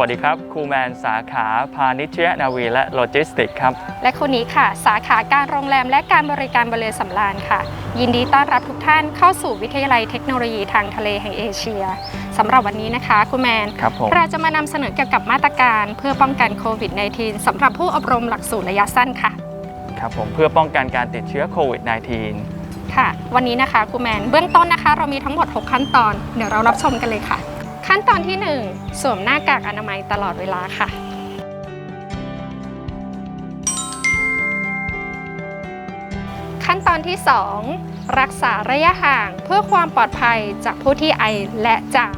วัสดีครับครูแมนสาขาพาณิชยนาวีและโลจิสติกส์ครับ และคนนี้ค่ะ สาขาการโรงแรมและการบริการบริเวณสำราญค่ะ ยินดีต้อนรับทุกท่านเข้าสู่วิทยาลัยเทคโนโลยีทางทะเลแห่งเอเชียสำหรับวันนี้นะคะคุณแมน ครับผมเราจะมานำเสนอเกี่ยวกับมาตรการเพื่อป้องกันโควิด -19 สำหรับผู้อบรมหลักสูตรระยะสั้นค่ะ ครับผมเพื่อป้องกันการติดเชื้อโควิด -19 ค่ะ วันนี้นะคะครูแมนเบื้องต้นนะคะ เรามีทั้งหมด 6 ขั้นตอน เดี๋ยวเรารับชมกันเลยค่ะ ขั้นตอนที่ 1 สวมหน้ากากอนามัยตลอดเวลาค่ะ ขั้นตอนที่ 2 รักษาระยะห่างเพื่อความปลอดภัยจากผู้ที่ไอและจาม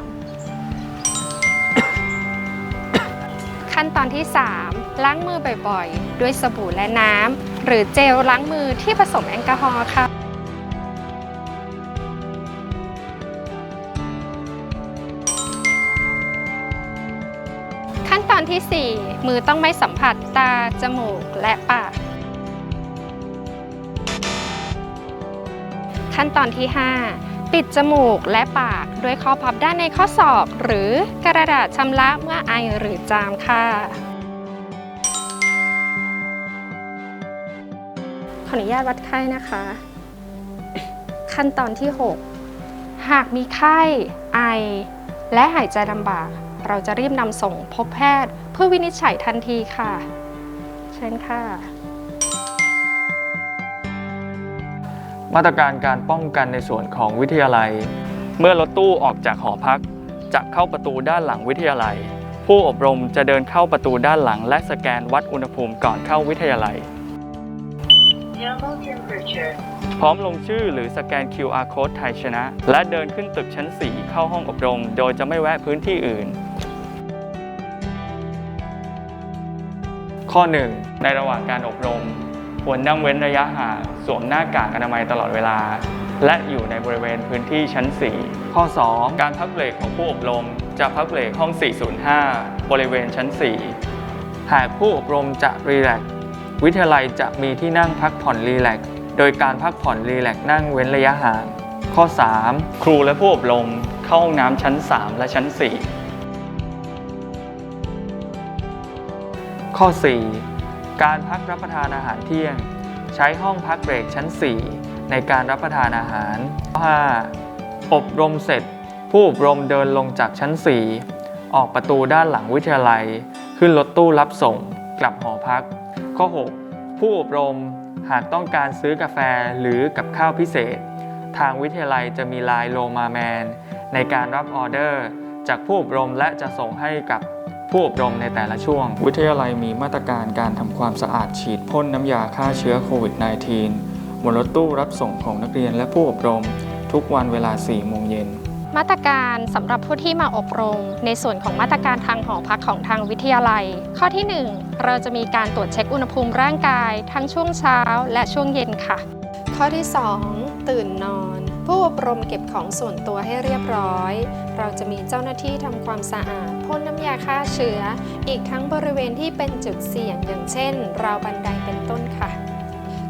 ขั้นตอนที่ 3 ล้างมือบ่อยๆ ด้วยสบู่และน้ำ หรือเจลล้างมือที่ผสมแอลกอฮอล์ค่ะ อนที่ 4 มือต้องไม่สัมผัสตา จมูก และปาก ขั้นตอนที่ 5 ปิดจมูกและปากด้วยข้อพับด้านในข้อศอก หรือกระดาษชำระเมื่อไอหรือจามค่ะ ขออนุญาตวัดไข้นะคะ ขั้นตอนที่ 6 หากมีไข้ ไอ และหายใจลำบาก เราจะรีบนำส่งพบแพทย์ เพื่อวินิจฉัยทันทีค่ะ เชิญค่ะ มาตรการการป้องกันในส่วนของวิทยาลัย เมื่อรถตู้ออกจากหอพัก จะเข้าประตูด้านหลังวิทยาลัย ผู้อบรมจะเดินเข้าประตูด้านหลัง และสแกนวัดอุณหภูมิก่อนเข้าวิทยาลัย Normal temperature. พร้อมลงชื่อหรือสแกน QR code ไทยชนะ และเดินขึ้นตึกชั้น 4 เข้าห้องอบรม โดยจะไม่แวะพื้นที่อื่น ข้อ 1 ในระหว่างการอบรม ควรนั่งเว้นระยะห่างสวมหน้ากากอนามัยตลอดเวลา และอยู่ในบริเวณพื้นที่ชั้น 4 ข้อ 2 การพักเบรกของผู้อบรมจะพักเบรกห้อง 405 บริเวณชั้น 4 หากผู้อบรมจะรีแลกซ์วิทยาลัยจะมีที่นั่งพักผ่อนรีแลกซ์โดยการพักผ่อนรีแลกซ์นั่งเว้นระยะห่างข้อ 3 ครูและผู้อบรมเข้าห้องน้ำชั้น 3 และชั้น 4 ข้อ 4 การพักรับประทานอาหารเที่ยง ใช้ห้องพักเบรกชั้น 4 ในการรับประทานอาหารข้อ5อบรมเสร็จ ผู้อบรมเดินลงจากชั้น 4 ออกประตูด้านหลังวิทยาลัย ขึ้นรถตู้รับส่ง กลับหอพัก ข้อ 6 ผู้อบรมหากต้องการซื้อกาแฟหรือกับข้าวพิเศษ ทางวิทยาลัยจะมีลน์โลมาแมน ในการรับออเดอร์ จากผู้อบรมและจะส่งให้กับ ผู้อบรมในแต่ละช่วง วิทยาลัยมีมาตรการการทำความสะอาดฉีดพ่นน้ำยาฆ่าเชื้อโควิด -19 บนรถตู้รับส่งของนักเรียนและผู้อบรม ทุกวันเวลา 4 โมงเย็นมาตรการสำหรับผู้ที่มาอบรม ในส่วนของมาตรการทางหอพักของทางวิทยาลัย ข้อที่ 1 เราจะมีการตรวจเช็คอุณหภูมิร่างกาย ทั้งช่วงเช้าและช่วงเย็นค่ะ ข้อที่ 2 ตื่นนอน ผู้อบรมเก็บของส่วนตัวให้เรียบร้อย เราจะมีเจ้าหน้าที่ทำความสะอาดพ่นน้ำยาฆ่าเชื้อ อีกทั้งบริเวณที่เป็นจุดเสี่ยงอย่างเช่น ราวบันไดเป็นต้นค่ะ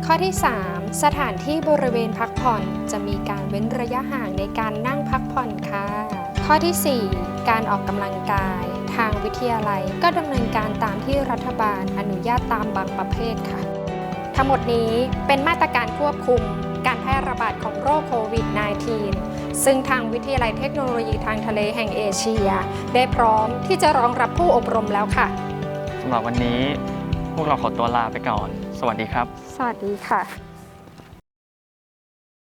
ข้อที่ 3 สถานที่บริเวณพักผ่อนจะมีการเว้นระยะห่างในการนั่งพักผ่อนค่ะ ข้อทีสี่4 การออกกำลังกายทางวิทยาลัยก็ดำเนินการตามที่รัฐบาลอนุญาตตามบางประเภทค่ะ ทั้งหมดนี้เป็นมาตรการควบคุม การแพร่ระบาดของโรคโควิด -19 ซึ่งทางวิทยาลัยเทคโนโลยีทางทะเลแห่งเอเชีย ได้พร้อมที่จะรองรับผู้อบรมแล้วค่ะสำหรับวันนี้พวกเราขอตัวลาไปก่อน สวัสดีครับ สวัสดีค่ะ